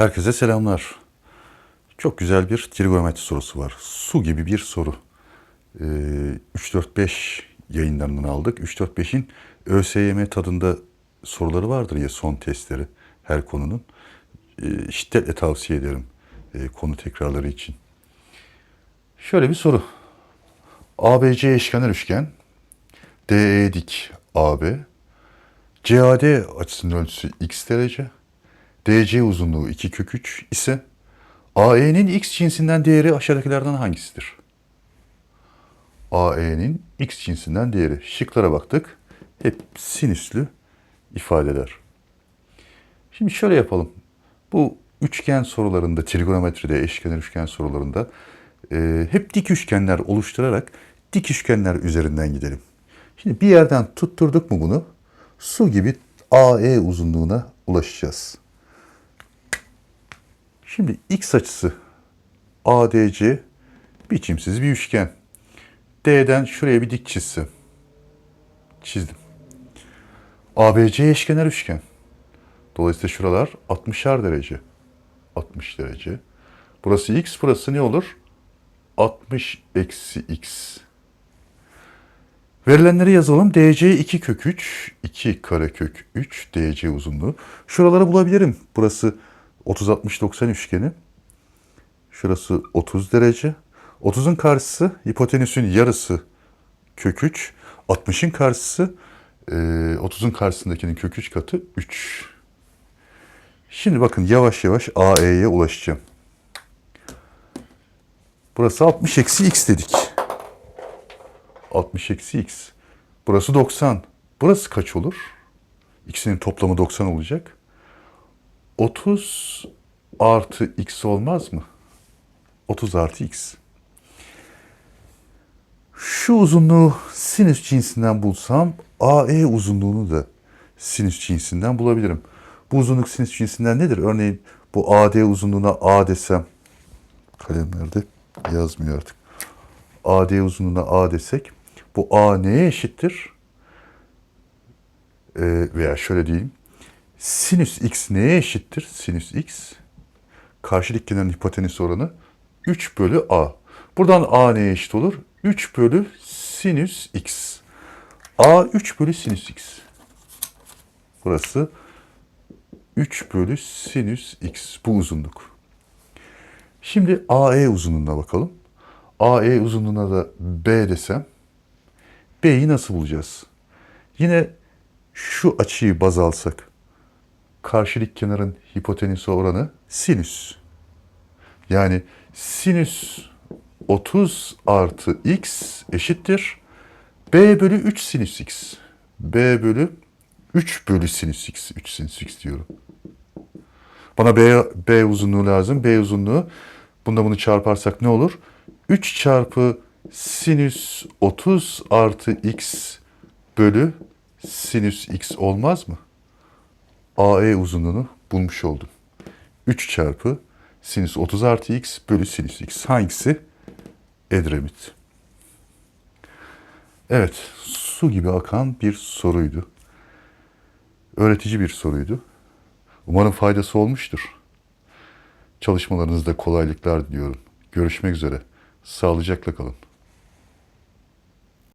Herkese selamlar. Çok güzel bir trigonometri sorusu var. Su gibi bir soru. Ee, 3-4-5 yayınlarından aldık. 3-4-5'in ÖSYM tadında soruları vardır ya son testleri her konunun. Ee, şiddetle tavsiye ederim e, konu tekrarları için. Şöyle bir soru. ABC eşkenar üçgen, DE dik AB, CAD açısının ölçüsü x derece, DC uzunluğu 2 kök 3 ise AE'nin x cinsinden değeri aşağıdakilerden hangisidir? AE'nin x cinsinden değeri. Şıklara baktık. Hep sinüslü ifadeler. Şimdi şöyle yapalım. Bu üçgen sorularında, trigonometride, eşkenar üçgen sorularında e, hep dik üçgenler oluşturarak dik üçgenler üzerinden gidelim. Şimdi bir yerden tutturduk mu bunu? Su gibi AE uzunluğuna ulaşacağız. Şimdi x açısı ADC biçimsiz bir üçgen. D'den şuraya bir dik çizsem. Çizdim. ABC eşkenar üçgen. Dolayısıyla şuralar 60'ar derece. 60 derece. Burası x, burası ne olur? 60 eksi x. Verilenleri yazalım. DC 2 kök 3, 2 karekök 3 DC uzunluğu. Şuraları bulabilirim. Burası 30-60-90 üçgeni. Şurası 30 derece. 30'un karşısı hipotenüsün yarısı kök 3. 60'ın karşısı e, 30'un karşısındakinin kök 3 katı 3. Şimdi bakın yavaş yavaş AE'ye ulaşacağım. Burası 60 eksi x dedik. 60 eksi x. Burası 90. Burası kaç olur? İkisinin toplamı 90 olacak. 30 artı x olmaz mı? 30 artı x. Şu uzunluğu sinüs cinsinden bulsam AE uzunluğunu da sinüs cinsinden bulabilirim. Bu uzunluk sinüs cinsinden nedir? Örneğin bu AD uzunluğuna A desem kalemlerde yazmıyor artık. AD uzunluğuna A desek bu A neye eşittir? Ee, veya şöyle diyeyim. Sinüs x neye eşittir? Sinüs x. Karşı dik kenarın hipotenüs oranı 3 bölü a. Buradan a neye eşit olur? 3 bölü sinüs x. a 3 bölü sinüs x. Burası 3 bölü sinüs x. Bu uzunluk. Şimdi AE uzunluğuna bakalım. AE uzunluğuna da B desem B'yi nasıl bulacağız? Yine şu açıyı baz alsak karşı dik kenarın hipotenüsü oranı sinüs. Yani sinüs 30 artı x eşittir. B bölü 3 sinüs x. B bölü 3 bölü sinüs x. 3 sinüs x diyorum. Bana B, B uzunluğu lazım. B uzunluğu bunda bunu çarparsak ne olur? 3 çarpı sinüs 30 artı x bölü sinüs x olmaz mı? AE uzunluğunu bulmuş oldum. 3 çarpı sinüs 30 artı x bölü sinüs x. Hangisi? Edremit. Evet, su gibi akan bir soruydu. Öğretici bir soruydu. Umarım faydası olmuştur. Çalışmalarınızda kolaylıklar diliyorum. Görüşmek üzere. Sağlıcakla kalın.